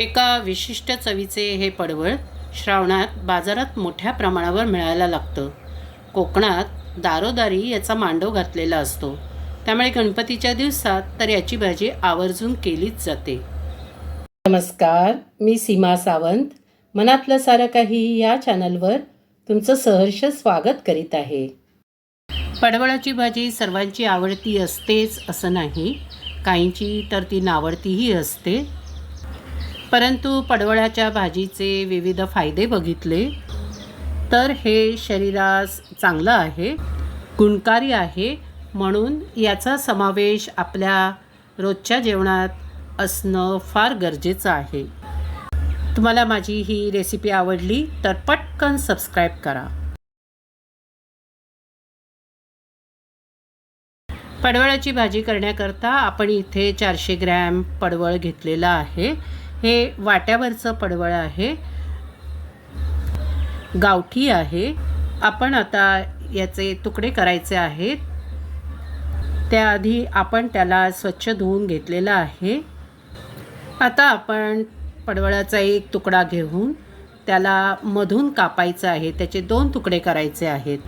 एका विशिष्ट चवीचे हे पडवळ श्रावणात बाजारात मोठ्या प्रमाणावर मिळायला लागतं. कोकणात दारोदारी याचा मांडव घातलेला असतो. त्यामुळे गणपतीच्या दिवसात तर याची भाजी आवर्जून केलीच जाते. नमस्कार मी सीमा सावंत. मनातलं सारं काही या चॅनलवर तुमचं सहर्ष स्वागत करीत आहे. पडवळाची भाजी सर्वांची आवडती असतेच असं नाही. काहींची तर ती नावडतीही असते. परंतु पडवळाच्या भाजीचे विविध फायदे बघितले तर हे शरीरास चांगलं आहे गुणकारी आहे म्हणून याचा समावेश आपल्या रोजच्या जेवणात असणं फार गरजेचं आहे. तुम्हाला माझी ही रेसिपी आवडली तर पटकन सबस्क्राईब करा. पडवळाची भाजी करण्याकरता आपण इथे चारशे ग्रॅम पडवळ घेतलेलं आहे. हे वाट्यावरचं पडवळ आहे. गावठी आहे. आपण आता याचे तुकडे करायचे आहेत. त्याआधी आपण त्याला स्वच्छ धुवून घेतलेला आहे. आता आपण पडवळाचा एक तुकडा घेऊन त्याला मधून कापायचं आहे. त्याचे दोन तुकडे करायचे आहेत.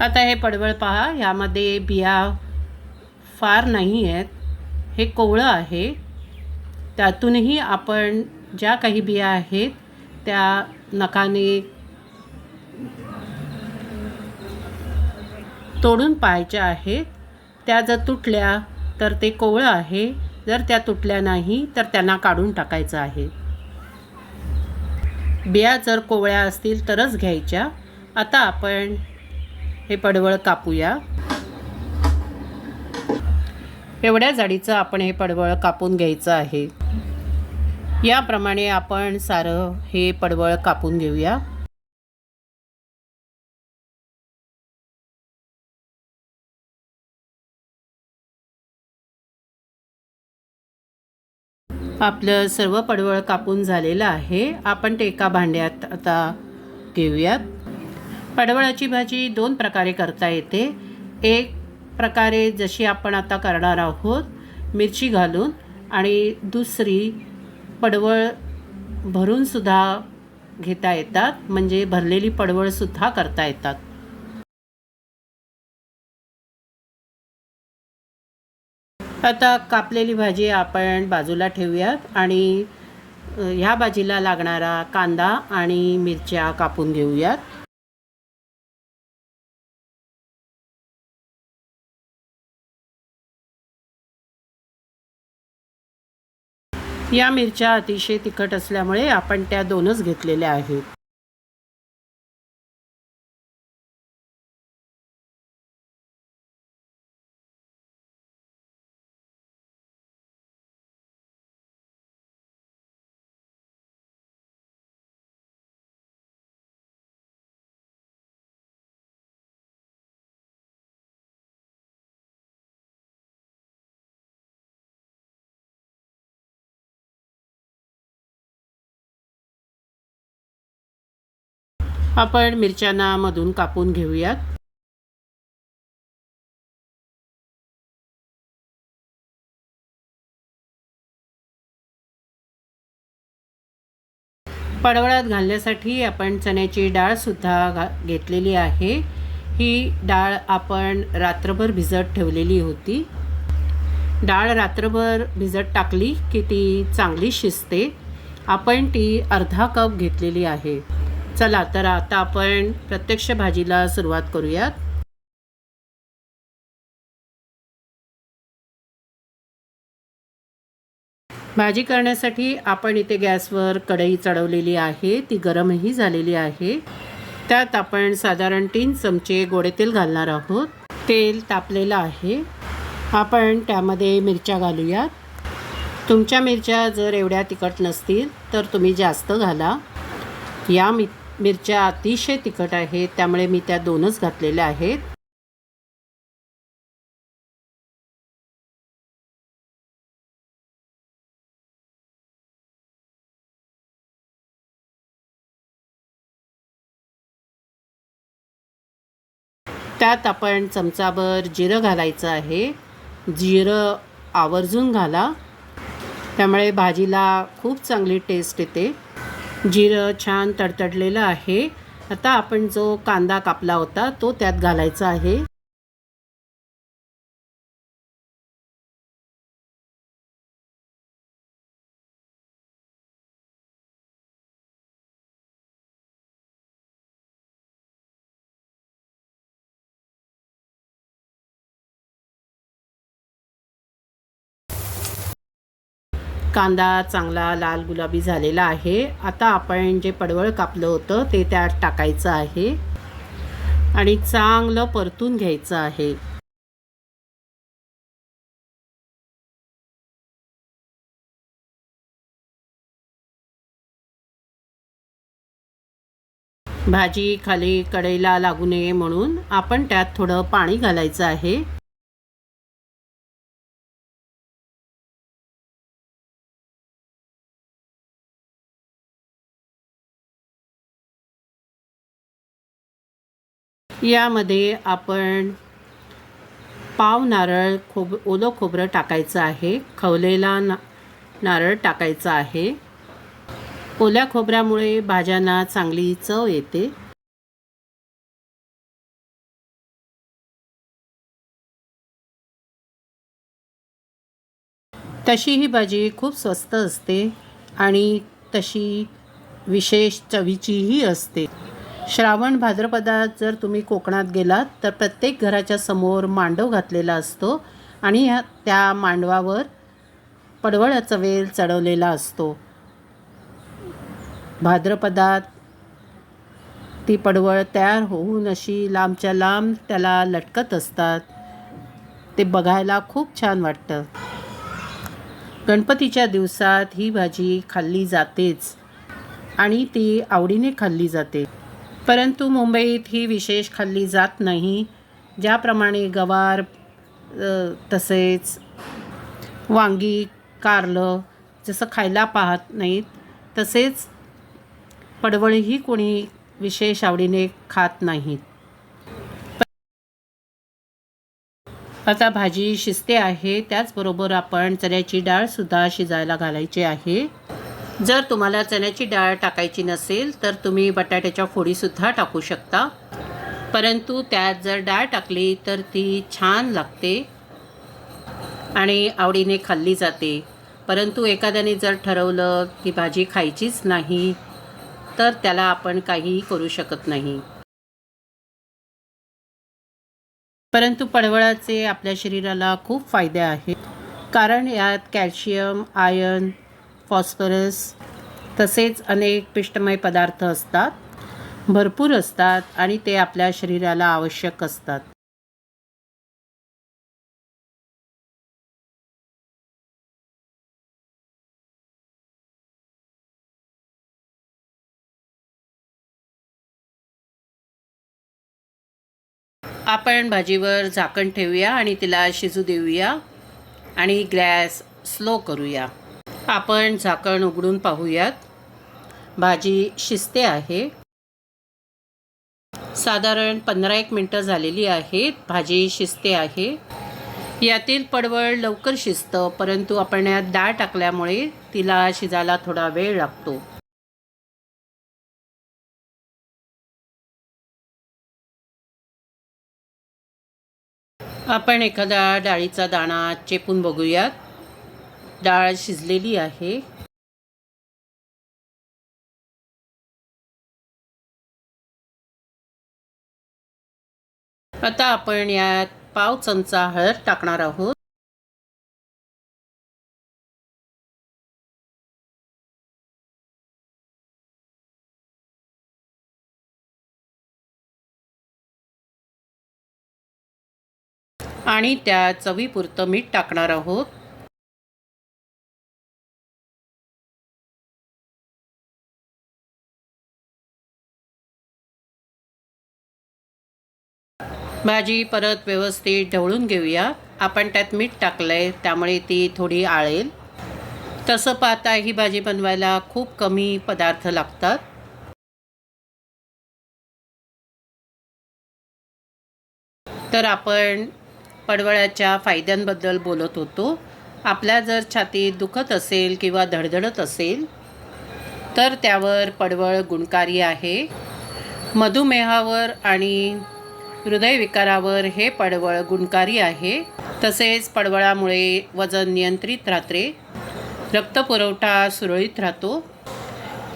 आता हे पडवळ पहा. यामध्ये बिया फार नाही आहेत. हे कोवळं आहे. त्यातूनही आपण ज्या काही बिया आहेत त्या नखाने तोडून पाहायच्या आहेत. त्या जर तुटल्या तर ते कोवळं आहे. जर त्या तुटल्या नाही तर त्यांना काढून टाकायचं आहे. बिया जर कोवळ्या असतील तरच घ्यायच्या. आता आपण हे पडवळ कापूया. एवढ्या जाडीचं आपण हे पडवळ कापून घ्यायचं आहे. याप्रमाणे आपण सारं हे पडवळ कापून घेऊया. आपलं सर्व पडवळ कापून झालेलं आहे. आपण ते एका भांड्यात आता घेऊयात. पडवळाची भाजी दोन प्रकारे करता येते. एक प्रकारे जशी आपण आता करणार आहोत मिरची घालून आणि दुसरी पडवळ भरूनसुद्धा घेता येतात म्हणजे भरलेली पडवळसुद्धा करता येतात. आता कापलेली भाजी आपण बाजूला ठेवूयात आणि ह्या भाजीला लागणारा कांदा आणि मिरच्या कापून घेऊयात. या मिरच्या अतिशय तिखट असल्यामुळे आपण त्या दोनच घेतलेल्या आहेत. आपण मिरच्यांना मधून कापून घेऊयात. पडवळात घालण्यासाठी आपण चण्याची डाळसुद्धा घा घेतलेली आहे. ही डाळ आपण रात्रभर भिजत ठेवलेली होती. डाळ रात्रभर भिजत टाकली की ती चांगली शिजते. आपण ती अर्धा कप घेतलेली आहे. चला तर आता आपण प्रत्यक्ष भाजीला सुरुवात करूयात. भाजी करण्यासाठी आपण इथे गॅसवर कढई चढवलेली आहे ती गरमही झालेली आहे. त्यात आपण साधारण तीन चमचे गोडे तेल घालणार आहोत. तेल तापलेलं आहे. आपण त्यामध्ये मिरच्या घालूयात. तुमच्या मिरच्या जर एवढ्या तिखट नसतील तर तुम्ही जास्त घाला. या मि मिरच्या अतिशय तिखट आहेत त्यामुळे मी त्या दोनच घातलेल्या आहेत. त्यात आपण चमचाभर जिरं घालायचं आहे. जिरं आवर्जून घाला. त्यामुळे भाजीला खूप चांगली टेस्ट येते. जिरं छान तडतडलेलं आहे. आता आपण जो कांदा कापला होता तो त्यात घालायचा आहे. कांदा चांगला लाल गुलाबी झालेला आहे. आता आपण जे पडवळ कापलं होतं ते त्यात टाकायचं आहे. आणि चांगलं परतून घ्यायचं आहे. भाजी खाली कढईला लागू नये म्हणून आपण त्यात थोडं पाणी घालायचं आहे. यामध्ये आपण पाव नारळ खोब ओलं खोबरं टाकायचं आहे. खवलेला ना नारळ टाकायचा आहे. ओल्या खोबऱ्यामुळे भाज्यांना चांगली चव येते. तशी ही भाजी खूप स्वस्त असते आणि तशी विशेष चवीचीही असते. श्रावण भाद्रपदात जर तुम्ही कोकणात गेलात तर प्रत्येक घराच्या समोर मांडव घातलेला असतो आणि ह्या त्या मांडवावर पडवळाचा वेल चढवलेला असतो. भाद्रपदात ती पडवळ तयार होऊन अशी लांबच्या लांब त्याला लटकत असतात. ते बघायला खूप छान वाटतं. गणपतीच्या दिवसात ही भाजी खाल्ली जातेच आणि ती आवडीने खाल्ली जाते. परंतु मुंबईत ही विशेष खाल्ली जात नाही. ज्याप्रमाणे गवार तसेच वांगी कारलं जसं खायला पाहत नाहीत तसेच पडवळीही कोणी विशेष आवडीने खात नाहीत. आता भाजी शिजते आहे त्याचबरोबर आपण चण्याची डाळसुद्धा शिजायला घालायची आहे. जर तुम्हाला चण्याची डाळ टाकायची नसेल तर तुम्ही बटाट्याच्या फोडीसुद्धा टाकू शकता. परंतु त्यात जर डाळ टाकली तर ती छान लागते आणि आवडीने खाल्ली जाते. परंतु एखाद्याने जर ठरवलं की भाजी खायचीच नाही तर त्याला आपण काहीही करू शकत नाही. परंतु पडवळाचे आपल्या शरीराला खूप फायदे आहेत. कारण यात कॅल्शियम आयर्न फॉस्फरस तसेच अनेक पिष्टमय पदार्थ असतात भरपूर असतात आणि ते आपल्या शरीराला आवश्यक असतात. आपण भाजीवर झाकण ठेवूया आणि तिला शिजू देऊया आणि गॅस स्लो करूया. आपण झाकण उघडून पाहूयात. भाजी शिजते आहे. साधारण पंधरा एक मिनटं झालेली आहेत. भाजी शिजते आहे. यातील पडवळ लवकर शिजतं परंतु आपण यात डाळ टाकल्यामुळे तिला शिजायला थोडा वेळ लागतो. आपण एखादा डाळीचा दाणा चेपून बघूयात. डाळ शिजलेली आहे. आता आपण यात पाव चमचा हळद टाकणार आहोत. आणि त्या चवीपुरतं मीठ टाकणार आहोत. भाजी परत व्यवस्थित ढवळून घेऊया. आपण त्यात मीठ टाकलं आहे त्यामुळे ती थोडी आळेल. तसं पाहता ही भाजी बनवायला खूप कमी पदार्थ लागतात. तर आपण पडवळाच्या फायद्यांबद्दल बोलत होतो. आपल्या जर छातीत दुखत असेल किंवा धडधडत असेल तर त्यावर पडवळ गुणकारी आहे. मधुमेहावर आणि हृदयविकारावर हे पडवळ गुणकारी आहे. तसेच पडवळामुळे वजन नियंत्रित राहते. रक्तपुरवठा सुरळीत राहतो.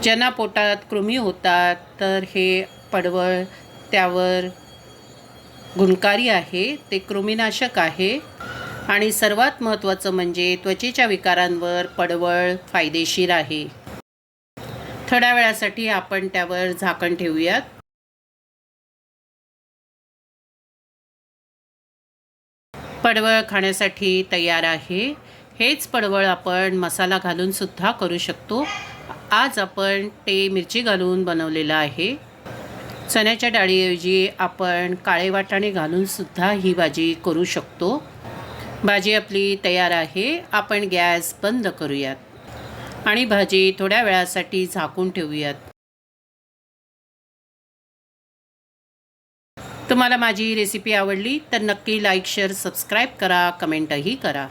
ज्यांना पोटात कृमी होतात तर हे पडवळ त्यावर गुणकारी आहे. ते कृमीनाशक आहे. आणि सर्वात महत्त्वाचं म्हणजे त्वचेच्या विकारांवर पडवळ फायदेशीर आहे. थोड्या वेळासाठी आपण त्यावर झाकण ठेवूयात. पडवळ खाण्यासाठी तयार आहे. हेच पडवळ आपण मसाला घालून सुद्धा करू शकतो. आज आपण ते मिरची घालून बनवलेलं आहे. चण्याच्या डाळीऐवजी आपण काळे वाटाणे घालूनसुद्धा ही भाजी करू शकतो. भाजी आपली तयार आहे. आपण गॅस बंद करूयात. आणि भाजी थोड्या वेळासाठी झाकून ठेवूयात. तुम्हाला माझी रेसिपी आवडली तर नक्की लाईक शेअर सबस्क्राईब करा कमेंटही करा.